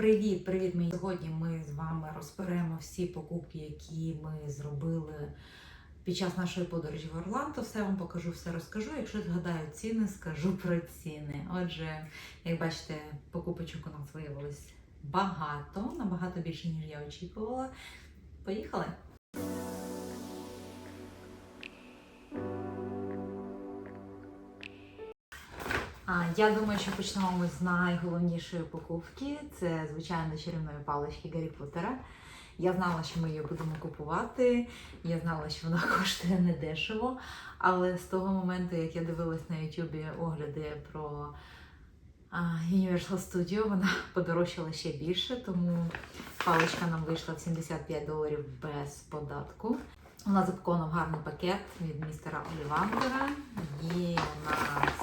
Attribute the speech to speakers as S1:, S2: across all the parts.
S1: Привіт, привіт, Мій Сьогодні ми з вами розберемо всі покупки, які ми зробили під час нашої подорожі в Орландо. Все вам покажу, все розкажу. Якщо згадаю ціни, скажу про ціни. Отже, як бачите, покупочок у нас виявилось багато, набагато більше, ніж я очікувала. Поїхали! Я думаю, що почнемо ми з найголовнішої покупки. Це, звичайно, чарівної палички Гаррі Поттера. Я знала, що ми її будемо купувати. Я знала, що вона коштує недешево. Але з того моменту, як я дивилась на Ютубі огляди про Universal Studio, вона подорожчала ще більше, тому паличка нам вийшла в 75 доларів без податку. Вона запакована в гарний пакет від містера Олівандера. Є у нас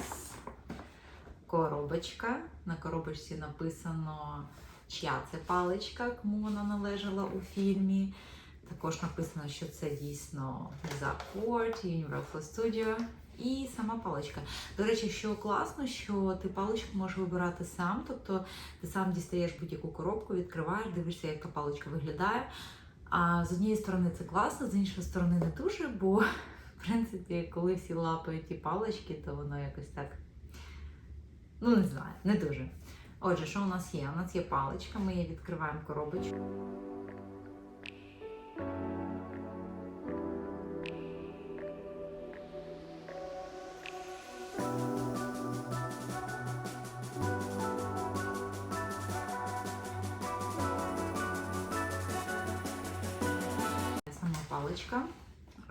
S1: коробочка. На коробочці написано, чия це паличка, кому вона належала у фільмі. Також написано, що це дійсно Zaport, Universal Studio і сама паличка. До речі, що класно, що ти паличку можеш вибирати сам, тобто ти сам дістаєш будь-яку коробку, відкриваєш, дивишся, як та паличка виглядає. А з однієї сторони це класно, з іншої сторони не дуже, бо в принципі, коли всі лапають ті палички, то воно якось так. Ну, не знаю, не дуже. Отже, що у нас є? У нас є паличка, ми її відкриваємо коробочку. Сама паличка.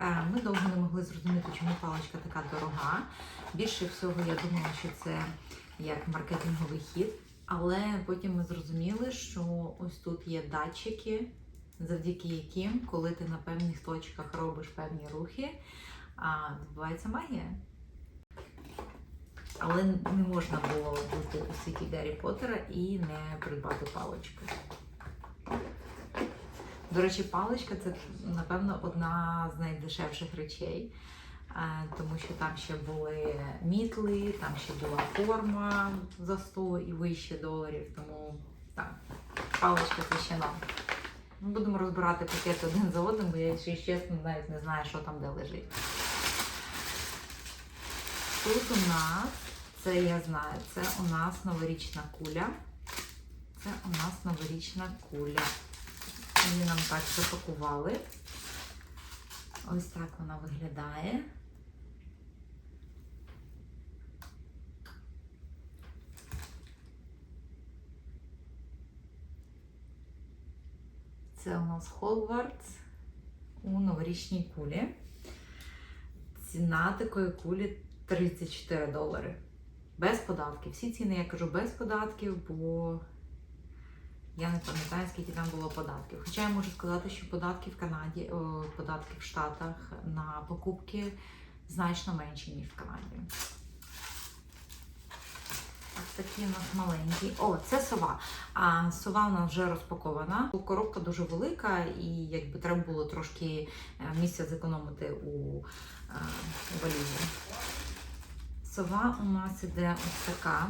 S1: Е, Ми довго не могли зрозуміти, чому паличка така дорога. Більше всього, я думала, що це як маркетинговий хід. Але потім ми зрозуміли, що ось тут є датчики, завдяки яким, коли ти на певних точках робиш певні рухи, відбувається магія. Але не можна було бути у світі Гаррі Поттера і не придбати паличку. До речі, паличка це, напевно, одна з найдешевших речей, тому що там ще були мітли, там ще була форма за 100 і вище доларів. Тому так, паличка нам. Ми будемо розбирати пакети один за одним, бо я ще чесно навіть не знаю, що там де лежить. Тут у нас, це я знаю, це у нас новорічна куля. Це у нас новорічна куля. Її нам так запакували. Ось так вона виглядає. Це у нас Хогвартс у новорічній кулі. Ціна такої кулі 34 долари. Без податків. Всі ціни я кажу без податків, бо я не пам'ятаю, скільки там було податків. Хоча я можу сказати, що податки в Канаді, податки в Штатах на покупки значно менші, ніж в Канаді. Такі у нас маленькі. О, це сова. А сова у нас вже розпакована. Коробка дуже велика, і якби треба було трошки е, місця зекономити у, е, валізі. Сова у нас іде ось така.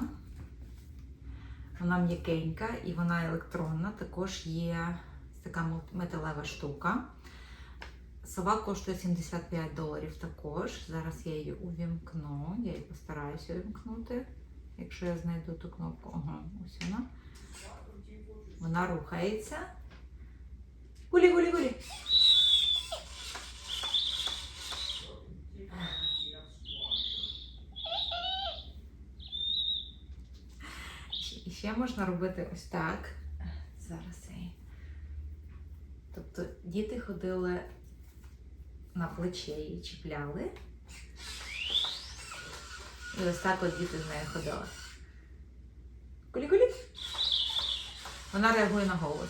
S1: Вона м'якенька і вона електронна. Також є така металева штука. Сова коштує 75 доларів також. Зараз я її увімкну. Я її постараюся увімкнути. Якщо я знайду ту кнопку, ага, ось вона. Вона рухається. Гулі, гулі, гулі. І ще можна робити ось так. Зараз я. Тобто діти ходили на плече і чіпляли. І ось так от діти з нею ходили. Кулі-кулі. Вона реагує на голос.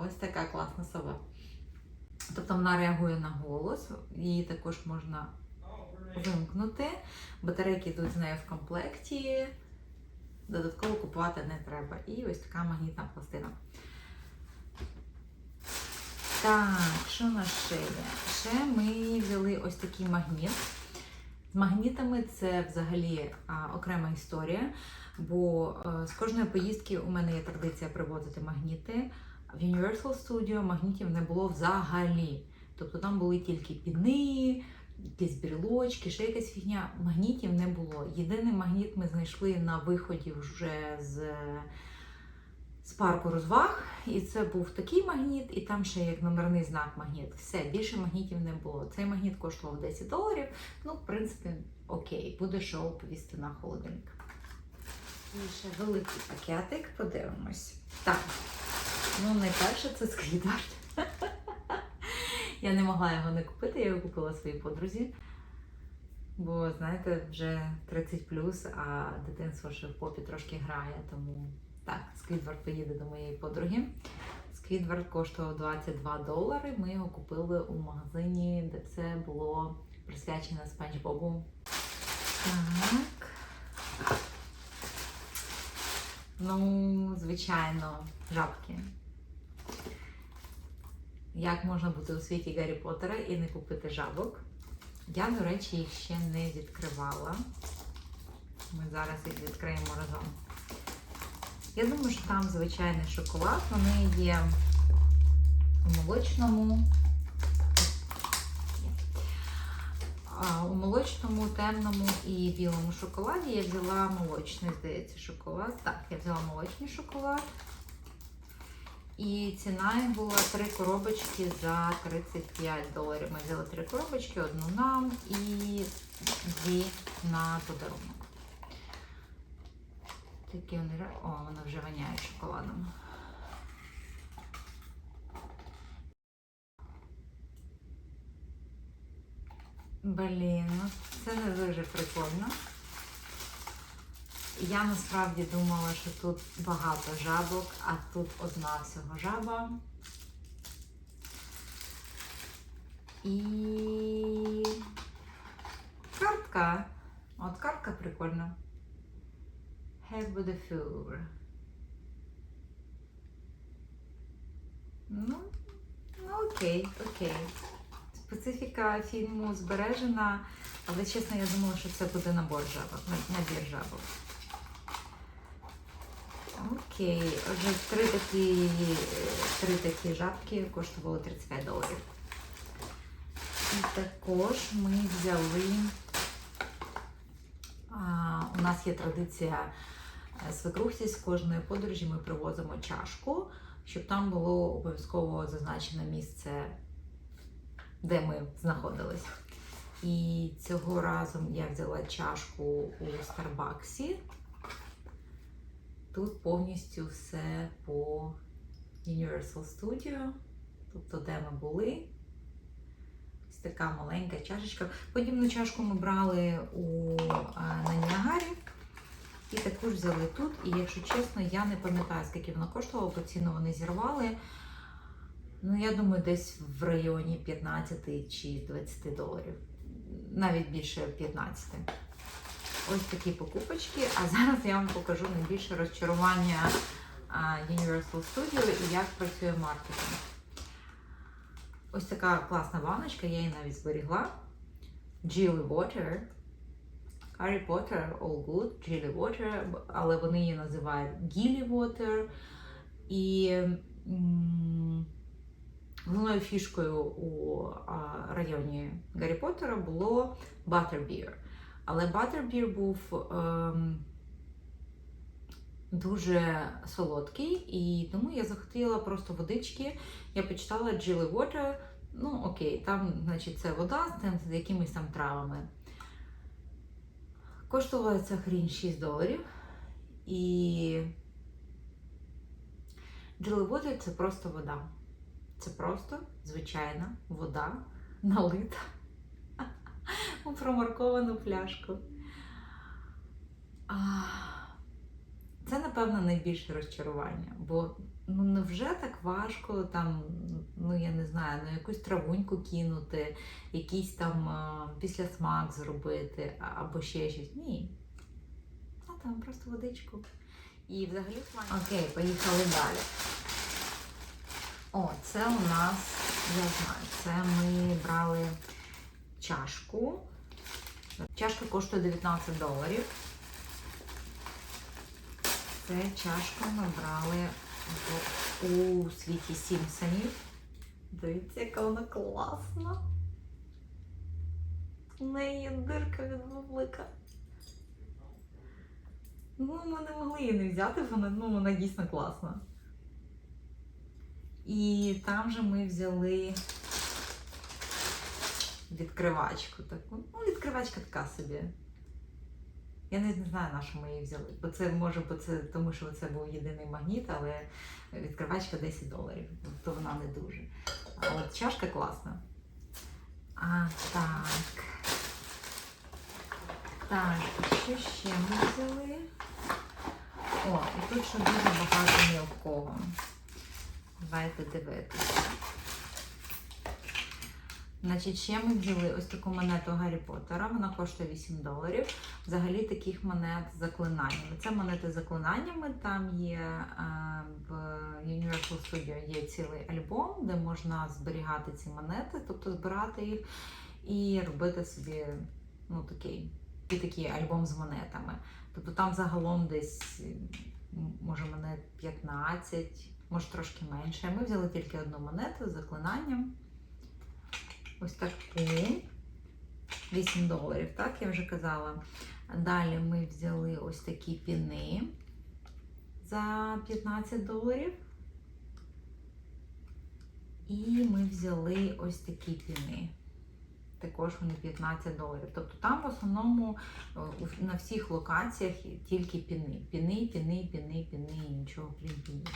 S1: Ось така класна сова. Тобто вона реагує на голос, її також можна вимкнути. Батарейки йдуть з нею в комплекті. Додатково купувати не треба. І ось така магнітна пластина. Так, що у нас ще є? Ще ми взяли ось такий магніт. З магнітами це взагалі а, окрема історія, бо е, з кожної поїздки у мене є традиція привозити магніти. В Universal Studio магнітів не було взагалі. Тобто там були тільки піни, якісь брілочки, ще якась фігня. Магнітів не було. Єдиний магніт ми знайшли на виході вже з, з парку розваг. І це був такий магніт, і там ще як номерний знак магніт. Все, більше магнітів не було. Цей магніт коштував 10 доларів. Ну, в принципі, окей, буде що оповісти на холодильник. І ще великий пакетик, подивимось. Так, ну найперше це Скрідвард. Я не могла його не купити, я його купила своїй подрузі. Бо, знаєте, вже 30 а дитинство ще в попі трошки грає, тому так, Сквідвард поїде до моєї подруги. Сквідвард коштував 22 долари. Ми його купили у магазині, де це було присвячено Спанч Бобу. Так. Ну, звичайно, жабки. Як можна бути у світі Гаррі Поттера і не купити жабок? Я, до речі, їх ще не відкривала. Ми зараз їх відкриємо разом. Я думаю, що там звичайний шоколад. Вони є у молочному. У молочному, темному і білому шоколаді я взяла молочний, здається, шоколад. Так, я взяла молочний шоколад. І ціна їх була три коробочки за 35 доларів. Ми взяли три коробочки, одну нам і дві на подарунок. Такі вони. О, воно вже воняє шоколадом. Блін, ну це не дуже прикольно. Я насправді думала, що тут багато жабок, а тут одна всього жаба. І картка. От картка прикольна. With the four. Ну, ну окей, окей. Специфіка фільму збережена, але чесно, я думала, що це буде набор жабок, на- набір жабок. Окей, отже, три такі, три такі жабки коштували 35 доларів. І також ми взяли. А, у нас є традиція свекрухці з кожної подорожі ми привозимо чашку, щоб там було обов'язково зазначене місце, де ми знаходились. І цього разу я взяла чашку у Старбаксі. Тут повністю все по Universal Studio, тобто де ми були. Ось така маленька чашечка. Подібну чашку ми брали у, а, на Ніагарі. І також взяли тут. І якщо чесно, я не пам'ятаю, скільки вона коштувала, по ціну вони зірвали. Ну, я думаю, десь в районі 15 чи 20 доларів. Навіть більше 15. Ось такі покупочки. А зараз я вам покажу найбільше розчарування Universal Studio і як працює маркетинг. Ось така класна баночка, я її навіть зберігла. Jilly Water. Harry Potter, All Good, Jilly Water, але вони її називають Gilly Water. І головною фішкою у районі Гаррі Поттера було Butterbeer. Але Butterbeer був ем, дуже солодкий, і тому я захотіла просто водички. Я почитала Jilly Water. Ну, окей, там, значить, це вода з якимись там травами. Коштувала ця хрінь 6 доларів. І джелеводи це просто вода. Це просто звичайна вода налита у промарковану пляшку. А, Це, напевно, найбільше розчарування, бо ну невже так важко там, ну я не знаю, ну якусь травуньку кинути, якийсь там а, післясмак зробити або ще щось. Ні. А там просто водичку. І взагалі смак. Окей, поїхали далі. О, це у нас, я знаю, це ми брали чашку. Чашка коштує 19 доларів. Це чашку ми брали у світі Сімпсонів. Дивіться, яка вона класна. У неї є дирка від бублика. Ну, ми не могли її не взяти, вона, ну, вона дійсно класна. І там же ми взяли відкривачку таку. Ну, відкривачка така собі. Я не, знаю, на що ми її взяли. Бо це може, бо це тому що це був єдиний магніт, але відкривачка 10 доларів. Тобто вона не дуже. А от чашка класна. А так. Так, що ще ми взяли? О, і тут ще дуже багато мілкого. Давайте дивитися. Значить, ще ми взяли ось таку монету Гаррі Поттера. Вона коштує 8 доларів. Взагалі таких монет з заклинаннями. Це монети з заклинаннями. Там є е, в Universal Studio є цілий альбом, де можна зберігати ці монети, тобто збирати їх і робити собі ну, такий, і такий альбом з монетами. Тобто там загалом десь може монет 15, може трошки менше. Ми взяли тільки одну монету з заклинанням. Ось таку. 8 доларів, так, я вже казала. Далі ми взяли ось такі піни за 15 доларів. І ми взяли ось такі піни. Також вони 15 доларів. Тобто там в основному е, на всіх локаціях тільки піни. Піни, піни, піни, піни і нічого крім пінів.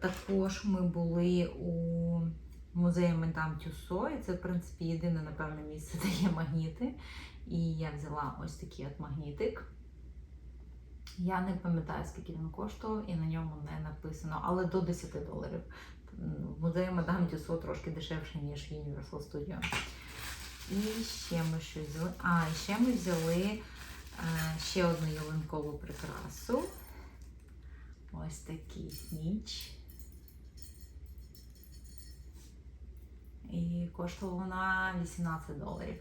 S1: Також ми були у музеї Мадам Тюсо, і це, в принципі, єдине, напевне, місце, де є магніти. І я взяла ось такий от магнітик. Я не пам'ятаю, скільки він коштував, і на ньому не написано, але до 10 доларів. В музеї Мадам Тюсо трошки дешевше, ніж Universal Studio. І ще ми щось взяли. А, і ще ми взяли е, ще одну ялинкову прикрасу. Ось такий сніч. І коштувала вона 18 доларів.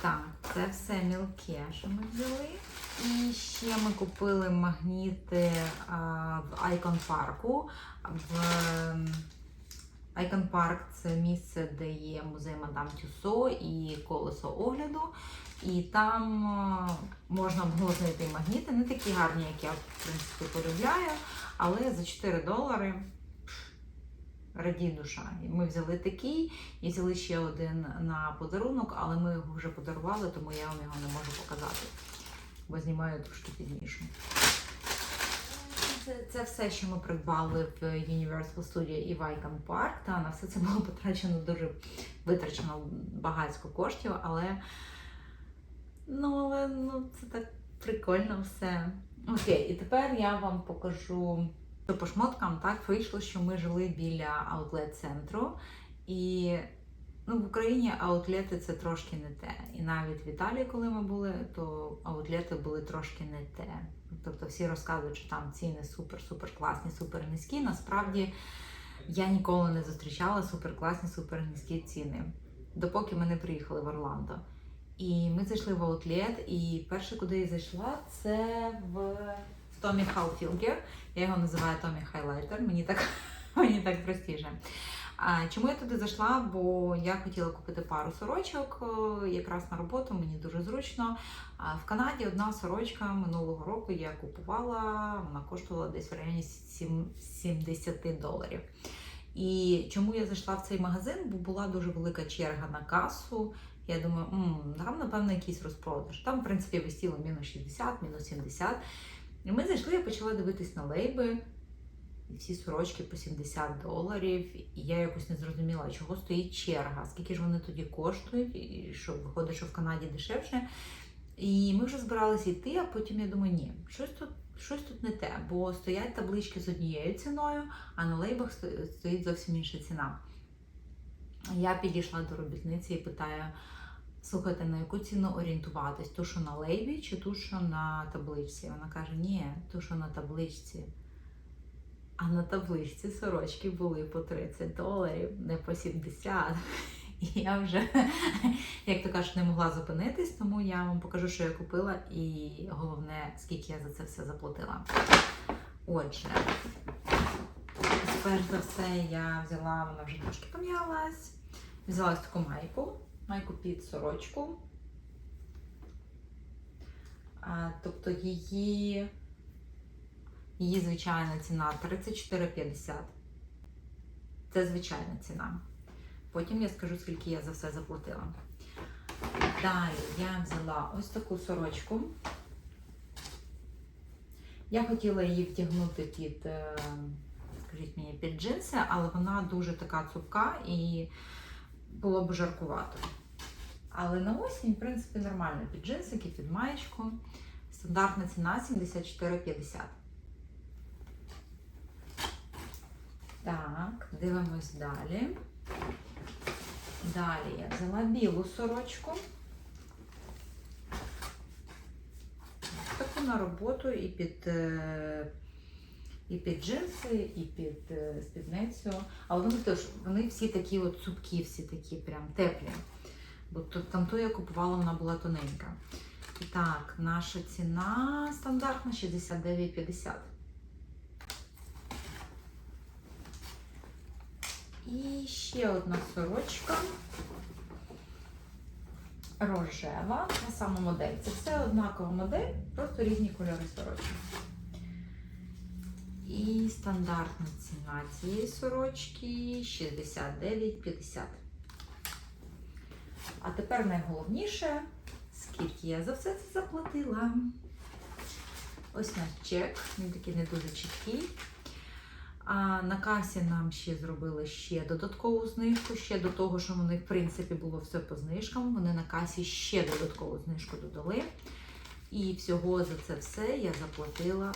S1: Так, це все мілке, що ми взяли. І ще ми купили магніти а, в Icon парку. Icon Park це місце, де є музей Мадам Тюсо і колесо огляду. І там можна було знайти магніти, не такі гарні, як я в принципі полюбляю, але за 4 долари радій душа. Ми взяли такий і взяли ще один на подарунок, але ми його вже подарували, тому я вам його не можу показати, бо знімаю трошки пізніше. Це, це все, що ми придбали в Universal Studio і в Park. Та на все це було потрачено дуже витрачено багатько коштів, але ну, але ну, це так прикольно все. Окей, і тепер я вам покажу по шмоткам так вийшло, що ми жили біля аутлет-центру. І ну, в Україні аутлети це трошки не те. І навіть в Італії, коли ми були, то аутлети були трошки не те. Тобто всі розказують, що там ціни супер-супер класні, супер низькі. Насправді я ніколи не зустрічала супер класні, супер низькі ціни, допоки ми не приїхали в Орландо. І ми зайшли в аутлет, і перше, куди я зайшла, це в Томі Халфілгер. Я його називаю Томі Хайлайтер. Мені так, мені так простіше. А, чому я туди зайшла? Бо я хотіла купити пару сорочок якраз на роботу, мені дуже зручно. А в Канаді одна сорочка минулого року я купувала, вона коштувала десь в районі 70 доларів. І чому я зайшла в цей магазин? Бо була дуже велика черга на касу. Я думаю, «М, там, напевно, якийсь розпродаж. Там, в принципі, висіло мінус 60, мінус 70. І ми зайшли, я почала дивитись на лейби. І всі сорочки по 70 доларів. І я якось не зрозуміла, чого стоїть черга, скільки ж вони тоді коштують, і що виходить, що в Канаді дешевше. І ми вже збиралися йти, а потім я думаю, ні, щось тут, щось тут не те, бо стоять таблички з однією ціною, а на лейбах стоїть зовсім інша ціна. Я підійшла до робітниці і питаю: слухайте, на яку ціну орієнтуватись? Ту, що на лейбі, чи ту, що на табличці? Вона каже, ні, ту, що на табличці. А на табличці сорочки були по 30 доларів, не по 70. І я вже, як то кажуть, не могла зупинитись, тому я вам покажу, що я купила, і головне, скільки я за це все заплатила. Отже, перш за все я взяла, вона вже трошки пом'ялась. Взяла ось таку майку, майку під сорочку. А, тобто її, її звичайна ціна 34,50. Це звичайна ціна. Потім я скажу, скільки я за все заплатила. Далі я взяла ось таку сорочку. Я хотіла її втягнути під, е, скажіть мені, під джинси, але вона дуже така цупка і було б жаркувато. Але на осінь, в принципі, нормально під джинсики, під маєчку. Стандартна ціна 74,50. Так, дивимось далі. Далі я взяла білу сорочку. Таку на роботу і під, е, і під джинси, і під е, спідницю. Але вони теж вони всі такі от цупкі, всі такі прям теплі. Бо то- там ту я купувала, вона була тоненька. І так, наша ціна стандартна 69,50. І ще одна сорочка. Рожева, та сама модель. Це все однакова модель, просто різні кольори сорочки. І стандартна ціна цієї сорочки 69,50. А тепер найголовніше, скільки я за все це заплатила. Ось наш чек, він такий не дуже чіткий. А на касі нам ще зробили ще додаткову знижку. Ще до того, що в них, в принципі, було все по знижкам. Вони на касі ще додаткову знижку додали. І всього за це все я заплатила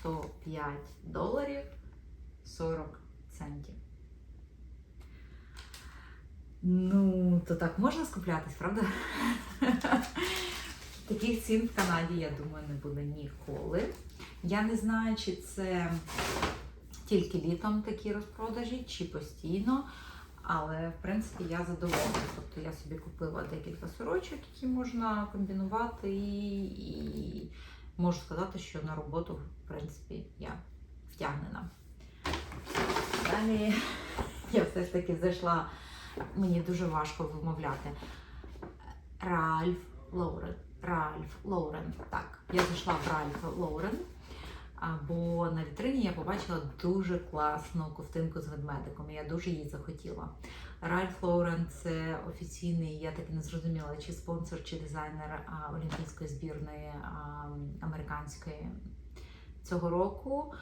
S1: 105 доларів 40 центів. Ну, то так можна скуплятись, правда? Таких цін в Канаді, я думаю, не буде ніколи. Я не знаю, чи це тільки літом такі розпродажі, чи постійно. Але в принципі я задоволена. Тобто я собі купила декілька сорочок, які можна комбінувати, і, можу сказати, що на роботу, в принципі, я втягнена. Далі я все ж таки зайшла, мені дуже важко вимовляти. Ральф Лоурен. Ральф Лоурен. Так, я зайшла в Ральф Лоурен. Бо на вітрині я побачила дуже класну ковтинку з ведмедиком. і Я дуже її захотіла. Ральф Лоурен це офіційний, я так і не зрозуміла, чи спонсор, чи дизайнер олімпійської збірної американської цього року.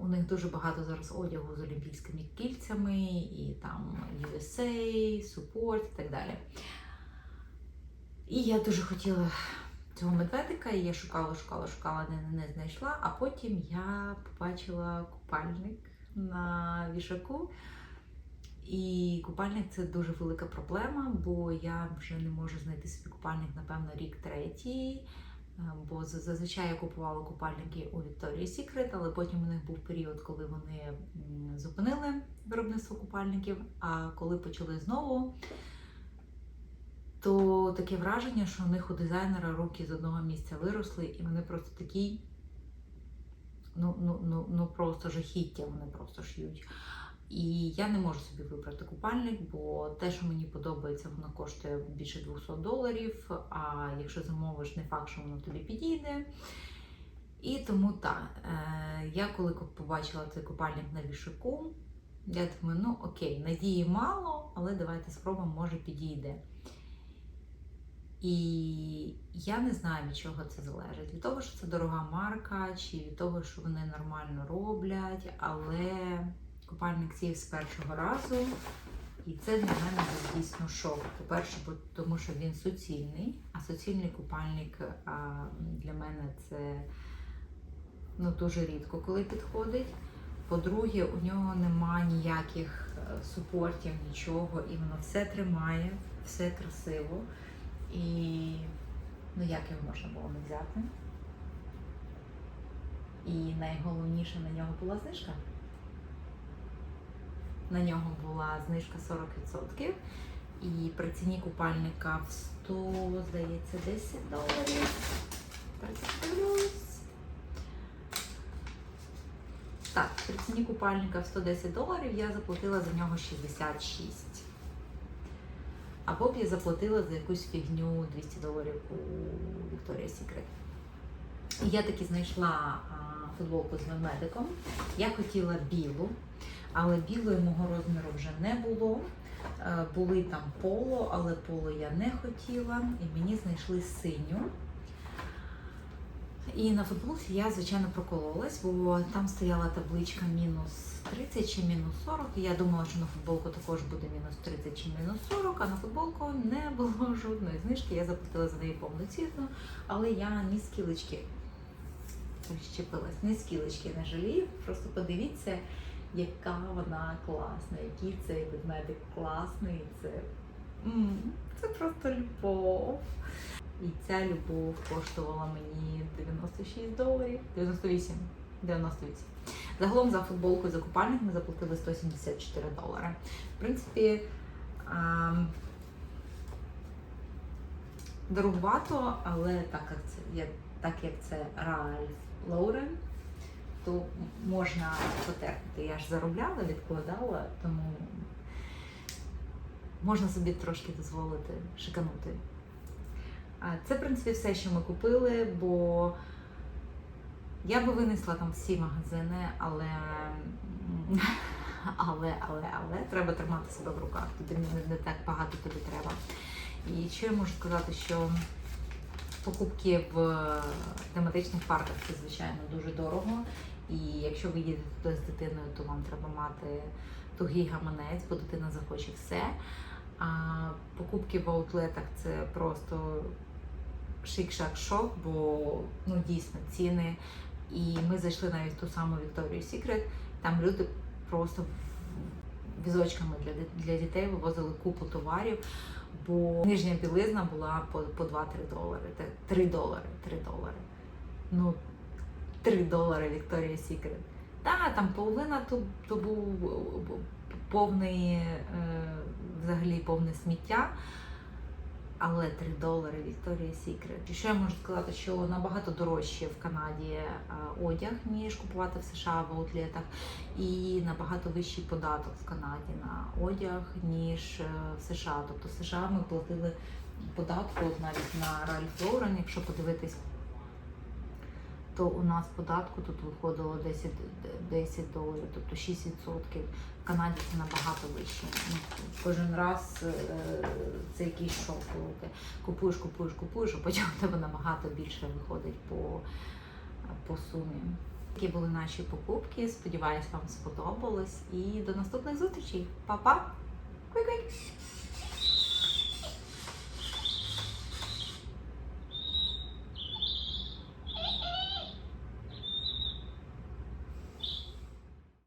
S1: У них дуже багато зараз одягу з олімпійськими кільцями, і там USA, Support і так далі. І я дуже хотіла цього медведика, і я шукала, шукала, шукала, не, не знайшла. А потім я побачила купальник на вішаку. І купальник це дуже велика проблема, бо я вже не можу знайти собі купальник, напевно, рік третій. Е, Бо зазвичай я купувала купальники у Victoria's Secret, але потім у них був період, коли вони зупинили виробництво купальників. А коли почали знову, то таке враження, що у них у дизайнера руки з одного місця виросли, і вони просто такі, ну, ну, ну, ну просто жахіття, вони просто ш'ють. І я не можу собі вибрати купальник, бо те, що мені подобається, воно коштує більше 200 доларів. А якщо замовиш, не факт, що воно тобі підійде. І тому так, е, я коли побачила цей купальник на вішаку, я думаю, ну окей, надії мало, але давайте спробуємо, може підійде. І я не знаю, від чого це залежить. Від того, що це дорога марка, чи від того, що вони нормально роблять, але купальник сів з першого разу. І це для мене був дійсно шок. По-перше, тому що він суцільний, а суцільний купальник а, для мене це ну, дуже рідко коли підходить. По-друге, у нього нема ніяких е, супортів, нічого, і воно все тримає, все красиво. І ну як його можна було не взяти? І найголовніше на нього була знижка. На нього була знижка 40%. І при ціні купальника в 100, здається, 10 доларів. Так, при ціні купальника в 110 доларів я заплатила за нього 66. Або б я заплатила за якусь фігню 200 доларів у Victoria's Secret. Я таки знайшла футболку з ведмедиком. Я хотіла білу, але білої мого розміру вже не було. Е, Були там поло, але поло я не хотіла. І мені знайшли синю. І на футболці я, звичайно, прокололась, бо там стояла табличка мінус 30 чи мінус 40. І я думала, що на футболку також буде мінус 30 чи мінус 40, а на футболку не було жодної знижки. Я заплатила за неї повноцінно, але я ні скілечки прищепилась, ні скілечки не жалію. Просто подивіться, яка вона класна, який цей ведмедик класний. Це, це просто любов. І ця любов коштувала мені 96 доларів, 98, 98. Загалом за футболку і за купальник ми заплатили 174 долари. В принципі, ем, дорогувато, але так як це, як, так як це Ральф Лоурен, то можна потерпіти. Я ж заробляла, відкладала, тому можна собі трошки дозволити шиканути. Це, в принципі, все, що ми купили, бо я би винесла там всі магазини, але, але, але, але треба тримати себе в руках. Тобі не, так багато тобі треба. І що я можу сказати, що покупки в тематичних парках це, звичайно, дуже дорого. І якщо ви їдете туди з дитиною, то вам треба мати тугий гаманець, бо дитина захоче все. А покупки в аутлетах це просто шик-шак-шок, бо ну дійсно ціни. І ми зайшли навіть ту саму Victoria's Secret, там люди просто візочками для, для дітей вивозили купу товарів, бо нижня білизна була по, по 2-3 долари. Те- 3 долари, 3 долари. Ну, 3 долари Victoria's Secret. Так, там половина то, то був повний, е, взагалі повне сміття. Але 3 долари Victoria's Secret. І що я можу сказати, що набагато дорожче в Канаді е, одяг, ніж купувати в США в аутлетах, і набагато вищий податок в Канаді на одяг, ніж е, в США. Тобто в США ми платили податку навіть на Ralph Lauren, якщо подивитись, то у нас податку тут виходило 10, 10 доларів, тобто 6%. В Канаді це набагато вище. Ну, Кожен раз е, це якийсь шок. коли ти Купуєш, купуєш, купуєш, а потім тебе набагато більше виходить по, по сумі. Такі були наші покупки. Сподіваюсь, вам сподобалось. І до наступних зустрічей. Па-па! Куй-куй!